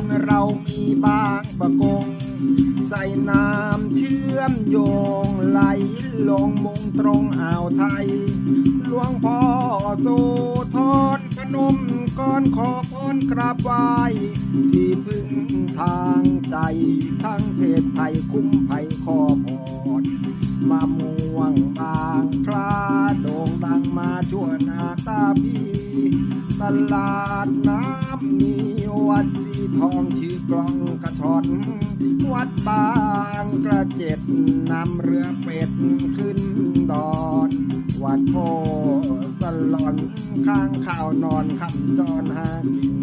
เทิงเจ้านเรามีบางประกง ใส่น้ำเชื่อมโยงไหลลงมุงตรงอ่าวไทย หลวงพ่อโสธรพนมก่อนขอพรกราบไหว้ที่พึ่งทางใจ ทั้งเพศภัยคุ้มภัยขอพรมาม่วงบางคลาโด่งดังมาชั่วหนาตาพี่ตลาดีทองชื่อกลองกระชอน วัดบางกระเจ็ดนำเรือเป็ดขึ้นดอน วัดโพสลอนข้างข่าวนอนคำจรหากิน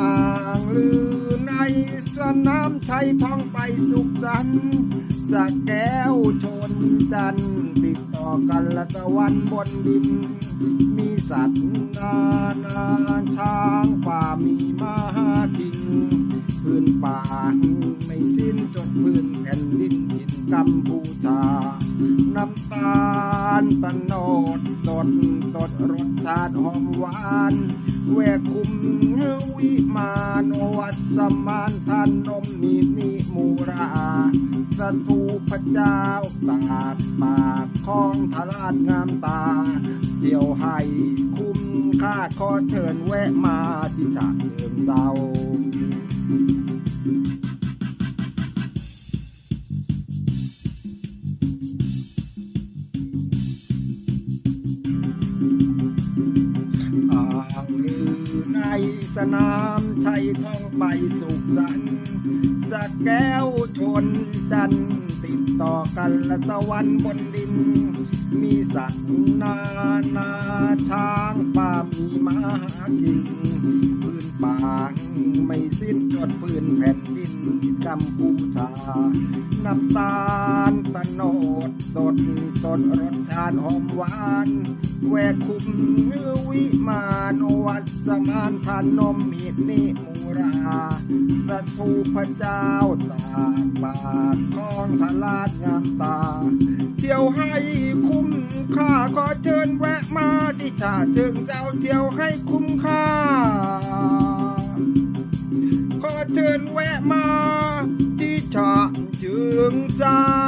อ่างลือในสนามชัยทองไปสุขสันสักแก้วชนจันติดต่อกันละตะวันบนดิน มีสัตว์นานาช้างป่ามี มาหากินพื้นป่าไม่สิ้นจนพื้นแผ่นดินถิ่นกัมพูชา น้ำตาลตะโนดสดสดรสชาติหอมหวานแวกคุมวิมานวัดสมานทานนมนีนิมูราสถูพระเจ้าตากปากคลองทลาดงามตาเที่ยวให้ คุ้าขอเชิญแวะมาที่ฉะเชิงเซาอาลือในสนามชัยท่องไปสุขสันสักแก้วชนจันติดต่อกันละตะวันบนดิน มี สัตว์นานาช้างป่ามีมาหากินพื้นป่าไม่สิ้นจดพื้นแผ่นดินที่กัมพูชาน้ำตาลตะโนดสดสดรสชาติหอมหวานแวกคุมวิมานวัดสมานทานนมมีดนิมูราสถูพระเจ้าตากปากคลองทลาดงามตา ให้คุ้มค่าขอเชิญแวะมาที่ชาเชิงเจ้าเที่ยวให้คุ้มค่า ขอเชิญแวะมาที่ฉะเชิงเซา